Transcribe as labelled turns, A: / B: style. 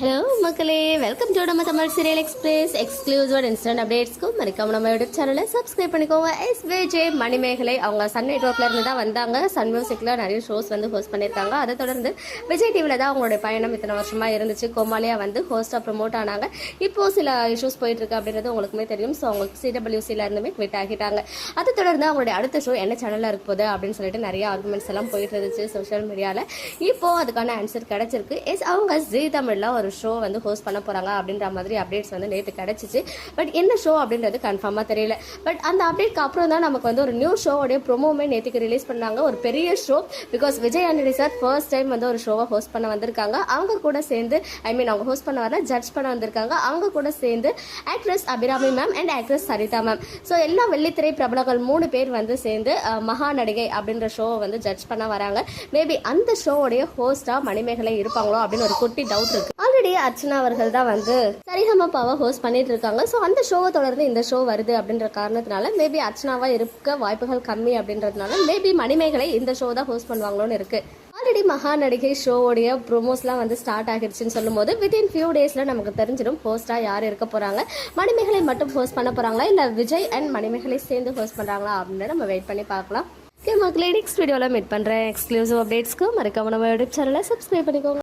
A: Hello மக்களே. Welcome to நம்ம Tamil serial express exclusive instant அப்டேட்ஸ்க்கு மறக்காம நம்ம யூடியூப் சேனலை சப்ஸ்கிரைப் பண்ணிக்கோங்க. எஸ் விஜே மணிமேகலை அவங்க சன் நெட்ஒர்க்ல இருந்து தான் வந்தாங்க. சன் மியூசிக்ல நிறைய ஷோஸ் வந்து ஹோஸ்ட் பண்ணியிருக்காங்க. அதை தொடர்ந்து விஜய் டிவியில் தான் அவங்களுடைய பயணம் இத்தனை வருஷமா இருந்துச்சு. கோமாலியா வந்து ஹோஸ்டாக ப்ரொமோட் ஆனாங்க. இப்போ சில இஷ்யூஸ் போயிட்டு இருக்கு அப்படின்றது உங்களுக்குமே தெரியும். ஸோ அவங்களுக்கு சிடபிள்யூசில இருந்துமே குவிட் ஆகிட்டாங்க. அதை தொடர்ந்து அவங்களுடைய அடுத்த ஷோ என்ன சேனலில் இருக்க போகுது அப்படின்னு சொல்லிட்டு நிறைய ஆர்குமெண்ட்ஸ் எல்லாம் போயிட்டு இருந்துச்சு சோஷியல் மீடியாவில் இப்போ அதுக்கான ஆன்சர் கிடைச்சிருக்கு. எஸ் அவங்க ஜி தமிழில் ஒரு ஷோ வந்து ஹோஸ்ட் பண்ண போகிறாங்க அப்படின்ற மாதிரி அப்டேட்ஸ் வந்து நேற்று கிடைச்சிச்சு. பட் என்ன ஷோ அப்படின்றது கன்ஃபார்மாக தெரியல. பட் அந்த அப்டேட்க்கு அப்புறம் தான் நமக்கு வந்து ஒரு நியூ ஷோவோடைய ப்ரொமோமே நேற்றுக்கு ரிலீஸ் பண்ணாங்க. ஒரு பெரிய show because Vijay Antony sir first time வந்து ஒரு ஷோவை ஹோஸ்ட் பண்ண வந்திருக்காங்க. அவங்க கூட சேர்ந்து ஐ மீன் அவங்க ஹோஸ்ட் பண்ண வரல ஜட்ஜ் பண்ண வந்திருக்காங்க. அவங்க கூட சேர்ந்து actress Abhirami ma'am and actress Saritha ma'am so எல்லா வெள்ளித்திரை பிரபலங்கள் மூணு பேர் வந்து சேர்ந்து மகா நடிகை அப்படின்ற ஷோவை வந்து ஜட்ஜ் பண்ண வராங்க. மேபி அந்த ஷோவுடைய ஹோஸ்டா மணிமேகலை இருப்பாங்களோ அப்படின்னு ஒரு குட்டி டவுட் இருக்கு. ஆல்ரெடி அர்ச்சனா அவர்கள் தான் வந்து சரிகமப்பாவை ஹோஸ்ட் பண்ணிட்டு இருக்காங்க. ஸோ அந்த ஷோவை தொடர்ந்து இந்த ஷோ வருது அப்படின்ற காரணத்தினால மேபி அர்ச்சனாவா இருக்க வாய்ப்புகள் கம்மி அப்படின்றதுனால மேபி மணிமேகலை இந்த ஷோ தான் ஹோஸ்ட் பண்ணுவாங்களோன்னு இருக்கு. ஆல்ரெடி மகா நடிகை ஷோவோடைய ப்ரோமோஸ்லாம் வந்து ஸ்டார்ட் ஆகிடுச்சுன்னு சொல்லும்போது வித்தின் ஃபியூ டேஸில் நமக்கு தெரிஞ்சிடும் ஹோஸ்ட்டாக யார் இருக்க போகிறாங்க மணிமேகலை மட்டும் ஹோஸ்ட் பண்ண போகிறாங்களா இல்லை விஜய் அண்ட் மணிமேகலை சேர்ந்து ஹோஸ்ட் பண்ணுறாங்களா அப்படின்னு நம்ம வெயிட் பண்ணி பார்க்கலாம். ஓகே மக்களே நெக்ஸ்ட் வீடியோவில் மீட் பண்ணுறேன் எக்ஸ்க்ளூசிவ் அப்டேட்ஸ்க்கு மறக்காம நம்ம யூடியூப் சேனலை சப்ஸ்கிரைப் பண்ணிக்கோங்க.